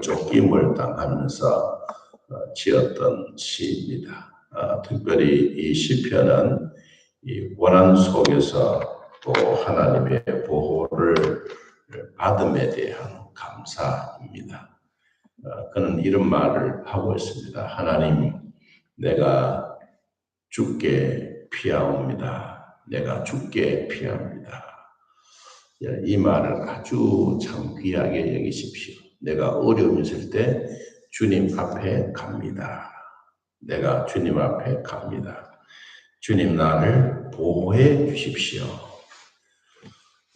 쫓김을 당하면서 어, 지었던 시입니다. 어, 특별히 이 시편은 이 고난 속에서 또 하나님의 보호를 받음에 대한 감사입니다. 어, 그는 이런 말을 하고 있습니다. 하나님, 내가 죽게 피하옵니다. 내가 죽게 피합니다. 예, 이 말을 아주 참 귀하게 여기십시오. 내가 어려움이 있을 때 주님 앞에 갑니다. 내가 주님 앞에 갑니다. 주님 나를 보호해 주십시오.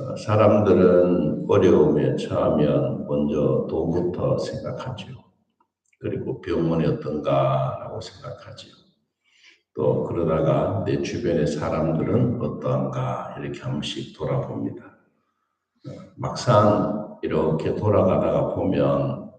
어, 사람들은 어려움에 처하면 먼저 도부터 생각하죠. 그리고 병원이 어떤가라고 생각하죠. 또 그러다가 내 주변의 사람들은 어떠한가 이렇게 한 번씩 돌아봅니다. 어, 막상 이렇게 돌아가다가 보면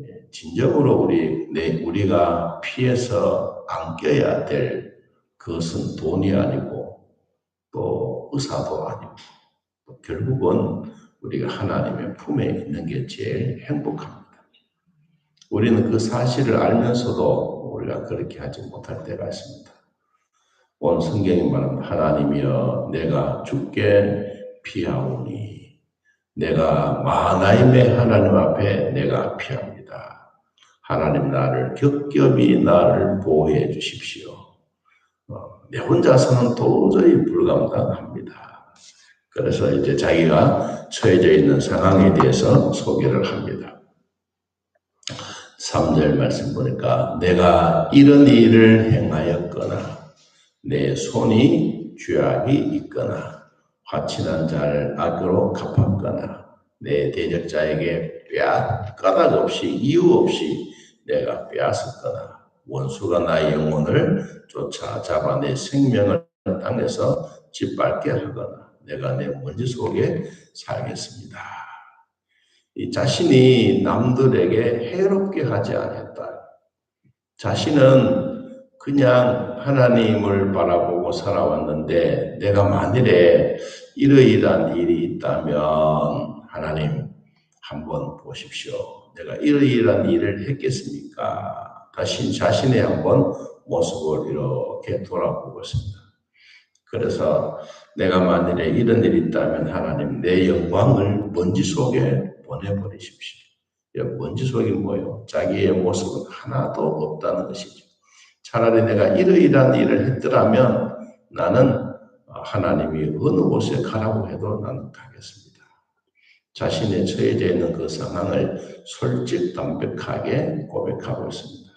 예, 진정으로 우리 내 우리가 피해서 안겨야 될 그것은 돈이 아니고 또 의사도 아니고 또 결국은 우리가 하나님의 품에 있는 게 제일 행복합니다. 우리는 그 사실을 알면서도 우리가 그렇게 하지 못할 때가 있습니다. 온 성경이 말합니다. 하나님이여 내가 죽게 피하오니 내가 마나임의 하나님 앞에 내가 피합니다. 하나님 나를 겹겹이 나를 보호해 주십시오. 어, 내 혼자서는 도저히 불감당합니다. 그래서 이제 자기가 처해져 있는 상황에 대해서 소개를 합니다. 3절 말씀 보니까 내가 이런 일을 행하였거나 내 손이 죄악이 있거나 화친한 자를 악으로 갚았거나 내 대적자에게 빼앗 까닭 없이 이유 없이 내가 빼앗았거나 원수가 나의 영혼을 쫓아 잡아 내 생명을 땅에서 짓밟게 하거나 내가 내 먼지 속에 살겠습니다. 이 자신이 남들에게 해롭게 하지 않았다. 자신은 그냥 하나님을 바라보고 살아왔는데 내가 만일에 이러이러한 일이 있다면 하나님 한번 보십시오. 내가 이러이러한 일을 했겠습니까? 다시 자신의 한번 모습을 이렇게 돌아보고 있습니다. 그래서 내가 만일에 이런 일이 있다면 하나님 내 영광을 먼지 속에 보내버리십시오. 먼지 속이 뭐요? 자기의 모습은 하나도 없다는 것이죠. 차라리 내가 이러이러한 일을 했더라면 나는 하나님이 어느 곳에 가라고 해도 나는 가겠습니다. 자신의 처해져 있는 그 상황을 솔직 담백하게 고백하고 있습니다.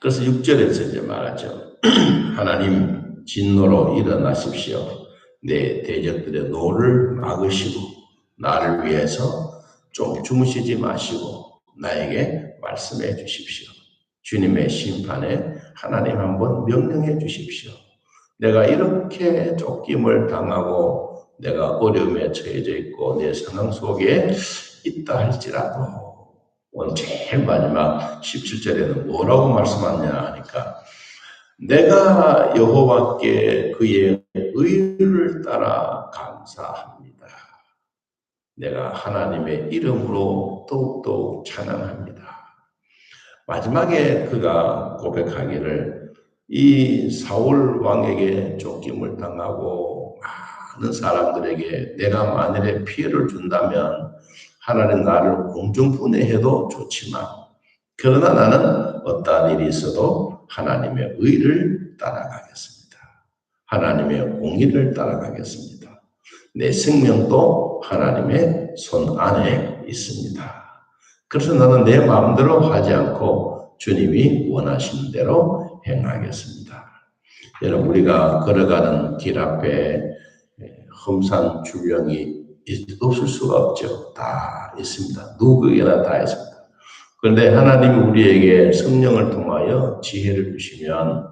그래서 6절에서 이제 말하죠. 하나님 진노로 일어나십시오. 내 대적들의 노를 막으시고 나를 위해서 좀 주무시지 마시고 나에게 말씀해 주십시오. 주님의 심판에 하나님 한번 명령해 주십시오. 내가 이렇게 쫓김을 당하고 내가 어려움에 처해져 있고 내 상황 속에 있다 할지라도 오늘 제일 마지막 17절에는 뭐라고 말씀하냐 하니까 내가 여호와께 그의 의를 따라 감사합니다. 내가 하나님의 이름으로 더욱더욱 찬양합니다. 마지막에 그가 고백하기를 이 사울 왕에게 쫓김을 당하고 많은 사람들에게 내가 만일에 피해를 준다면 하나님 나를 공중분해해도 좋지만 그러나 나는 어떠한 일이 있어도 하나님의 의를 따라가겠습니다. 하나님의 공의를 따라가겠습니다. 내 생명도 하나님의 손 안에 있습니다. 그래서 나는 내 마음대로 하지 않고 주님이 원하시는 대로 행하겠습니다. 여러분 우리가 걸어가는 길 앞에 험산 줄령이 없을 수가 없죠. 다 있습니다. 누구에게나 다 있습니다. 그런데 하나님이 우리에게 성령을 통하여 지혜를 주시면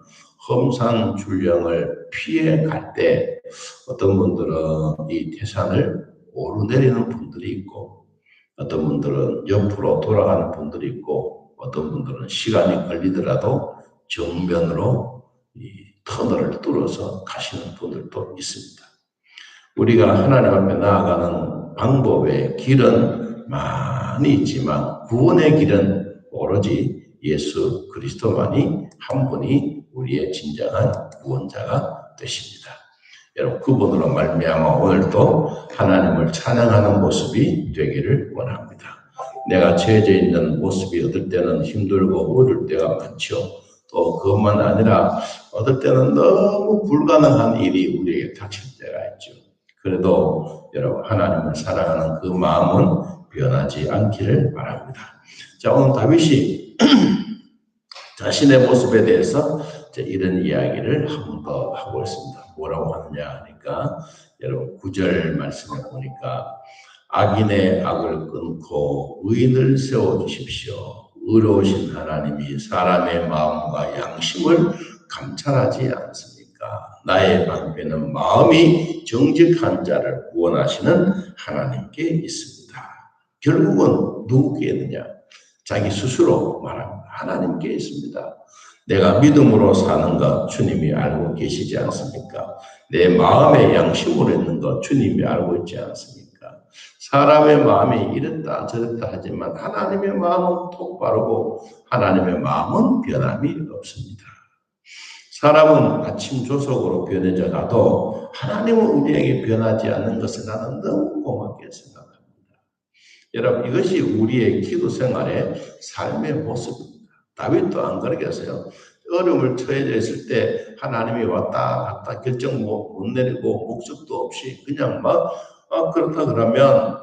험산 줄령을 피해 갈 때 어떤 분들은 이 태산을 오르내리는 분들이 있고 어떤 분들은 옆으로 돌아가는 분들이 있고 어떤 분들은 시간이 걸리더라도 정면으로 이 터널을 뚫어서 가시는 분들도 있습니다. 우리가 하나님 앞에 나아가는 방법의 길은 많 많이 있지만 구원의 길은 오로지 예수 그리스도만이 한 분이 우리의 진정한 구원자가 되십니다. 여러분 그분으로 말미암아 오늘도 하나님을 찬양하는 모습이 되기를 원합니다. 내가 죄져 있는 모습이 어떨 때는 힘들고 어려울 때가 많죠. 또 그것만 아니라 어떨 때는 너무 불가능한 일이 우리에게 닥칠 때가 있죠. 그래도 여러분 하나님을 사랑하는 그 마음은 변하지 않기를 바랍니다. 자 오늘 다윗이 자신의 모습에 대해서 이런 이야기를 한 번 더 하고 있습니다. 뭐라고 하느냐 하니까 여러분 구절 말씀에 보니까 악인의 악을 끊고 의인을 세워 주십시오. 의로우신 하나님이 사람의 마음과 양심을 감찰하지 않습니까? 나의 방패는 마음이 정직한 자를 구원하시는 하나님께 있습니다. 결국은 누구께 있느냐? 자기 스스로 말합니다. 하나님께 있습니다. 내가 믿음으로 사는 것 주님이 알고 계시지 않습니까? 내 마음의 양심으로 있는 것 주님이 알고 있지 않습니까? 사람의 마음이 이랬다 저랬다 하지만 하나님의 마음은 똑바르고 하나님의 마음은 변함이 없습니다. 사람은 아침 조석으로 변해져 가도 하나님은 우리에게 변하지 않는 것을 나는 너무 고맙게 생각합니다. 여러분 이것이 우리의 기도 생활의 삶의 모습입니다. 다윗도 안 그러겠어요. 어려움을 처해져 있을 때 하나님이 왔다 갔다 결정 못, 못 내리고 목적도 없이 그냥 막 아, 그렇다 그러면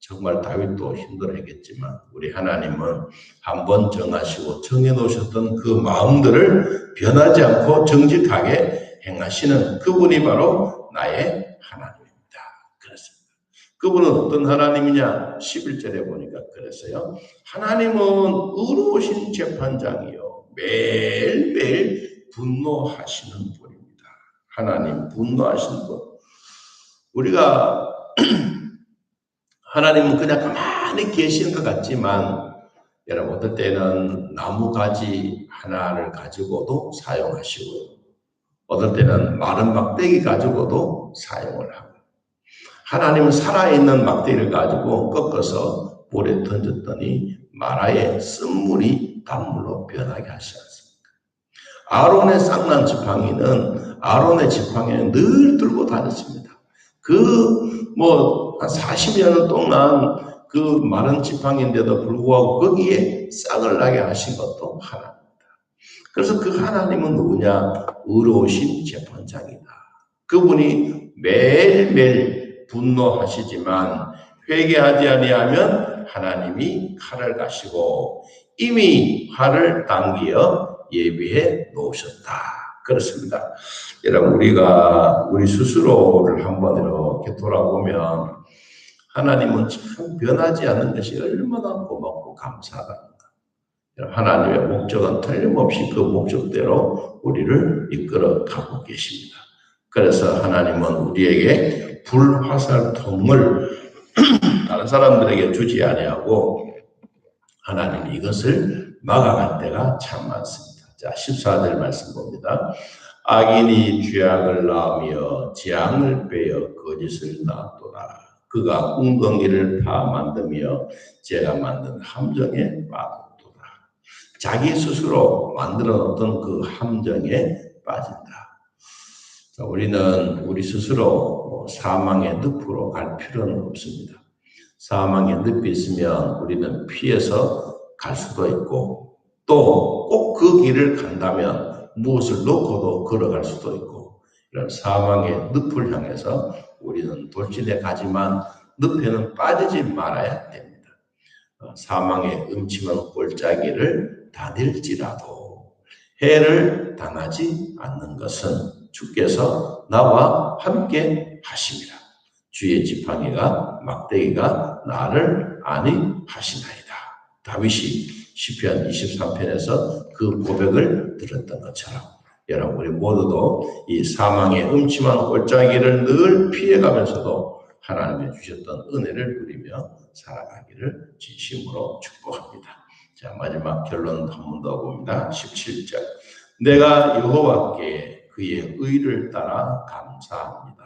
정말 다윗도 힘들어했겠지만 우리 하나님은 한번 정하시고 정해 놓으셨던 그 마음들을 변하지 않고 정직하게 행하시는 그분이 바로 나의. 그렇습니다. 그분은 어떤 하나님이냐? 11절에 보니까 그랬어요. 하나님은 의로우신 재판장이요. 매일매일 분노하시는 분입니다. 하나님 분노하시는 분. 우리가 하나님은 그냥 가만히 계시는 것 같지만 여러분 어떨 때는 나무 가지 하나를 가지고도 사용하시고 어떨 때는 마른 막대기 가지고도 사용을 하고 하나님은 살아있는 막대기를 가지고 꺾어서 물에 던졌더니 마라의 쓴물이 단물로 변하게 하지 않습니까? 아론의 쌍난 지팡이는 아론의 지팡이는 늘 들고 다녔습니다. 그 뭐 한 40여 년 동안 그 마른 지팡인데도 불구하고 거기에 싹을 나게 하신 것도 하나입니다. 그래서 그 하나님은 누구냐? 의로우신 재판장이다. 그분이 매일매일 분노하시지만 회개하지 아니하면 하나님이 칼을 가시고 이미 화를 당기어 예비해 놓으셨다. 그렇습니다. 여러분 우리가 우리 스스로를 한번 이렇게 돌아보면 하나님은 참 변하지 않는 것이 얼마나 고맙고 감사합니다. 하나님의 목적은 틀림없이 그 목적대로 우리를 이끌어 가고 계십니다. 그래서 하나님은 우리에게 불화살통을 다른 사람들에게 주지 아니하고 하나님 이것을 막아갈 때가 참 많습니다. 자, 14절 말씀 봅니다. 악인이 죄악을 낳으며 재앙을 빼어 거짓을 낳도다. 그가 웅덩이를 파 만들며 제가 만든 함정에 빠졌도다. 자기 스스로 만들어 놓던 그 함정에 빠진다. 자, 우리는 우리 스스로 뭐 사망의 늪으로 갈 필요는 없습니다. 사망의 늪이 있으면 우리는 피해서 갈 수도 있고 또 꼭 그 길을 간다면 무엇을 놓고도 걸어갈 수도 있고 이런 사망의 늪을 향해서 우리는 돌진해 가지만 늪에는 빠지지 말아야 됩니다. 어, 사망의 음침한 골짜기를 다닐지라도 해를 당하지 않는 것은 주께서 나와 함께 하심이라. 주의 지팡이가 막대기가 나를 아니 하시나이다. 다윗이 시편 23편에서 그 고백을 들었던 것처럼 여러분 우리 모두도 이 사망의 음침한 골짜기를 늘 피해가면서도 하나님이 주셨던 은혜를 누리며 살아가기를 진심으로 축복합니다. 자 마지막 결론 한 번 더 봅니다. 17절 내가 여호와께 그의 의를 따라 감사합니다.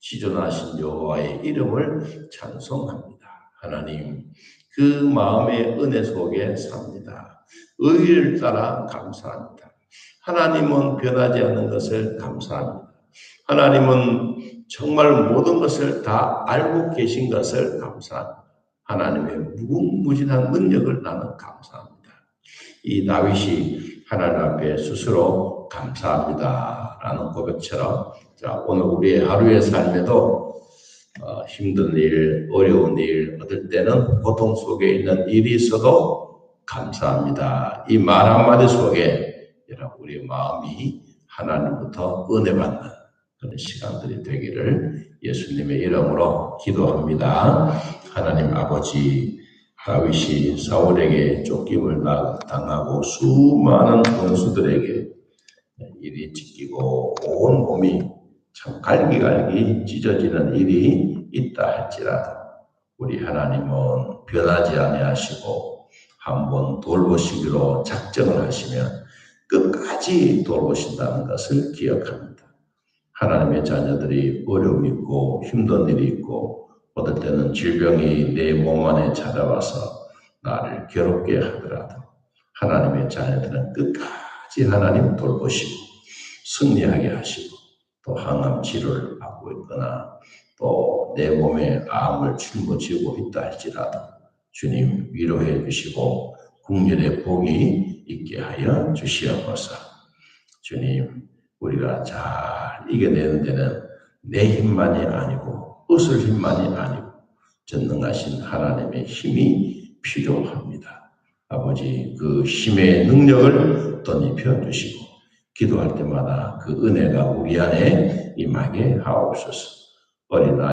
지존하신 여호와의 이름을 찬송합니다. 하나님 그 마음의 은혜 속에 삽니다. 의를 따라 감사합니다. 하나님은 변하지 않는 것을 감사합니다. 하나님은 정말 모든 것을 다 알고 계신 것을 감사합니다. 하나님의 무궁무진한 능력을 나는 감사합니다. 이 다윗이 하나님 앞에 스스로 감사합니다. 라는 고백처럼 자, 오늘 우리의 하루의 삶에도 어, 힘든 일, 어려운 일, 어떨 때는 고통 속에 있는 일이 있어도 감사합니다. 이 말 한마디 속에 여러분 우리의 마음이 하나님부터 은혜 받는 그런 시간들이 되기를 예수님의 이름으로 기도합니다. 하나님 아버지 다윗이 사울에게 쫓김을 당하고 수많은 원수들에게 일이 찢기고 온 몸이 참 갈기갈기 찢어지는 일이 있다 할지라도 우리 하나님은 변하지 아니하시고 한번 돌보시기로 작정을 하시면 끝까지 돌보신다는 것을 기억합니다. 하나님의 자녀들이 어려움 있고 힘든 일이 있고 어떨 때는 질병이 내 몸 안에 찾아와서 나를 괴롭게 하더라도 하나님의 자녀들은 끝까지 하나님 돌보시고 승리하게 하시고 또 항암 치료를 받고 있거나 또 내 몸에 암을 짊어지고 있다 할지라도 주님 위로해 주시고 국민의 복이 있게 하여 주시옵소서. 주님 우리가 잘 이겨내는 데는 내 힘만이 아니고 의술 힘만이 아니고 전능하신 하나님의 힘이 필요합니다. 아버지 그 힘의 능력을 덧입혀 주시고 기도할 때마다 그 은혜가 우리 안에 임하게 하옵소서. 어린 아이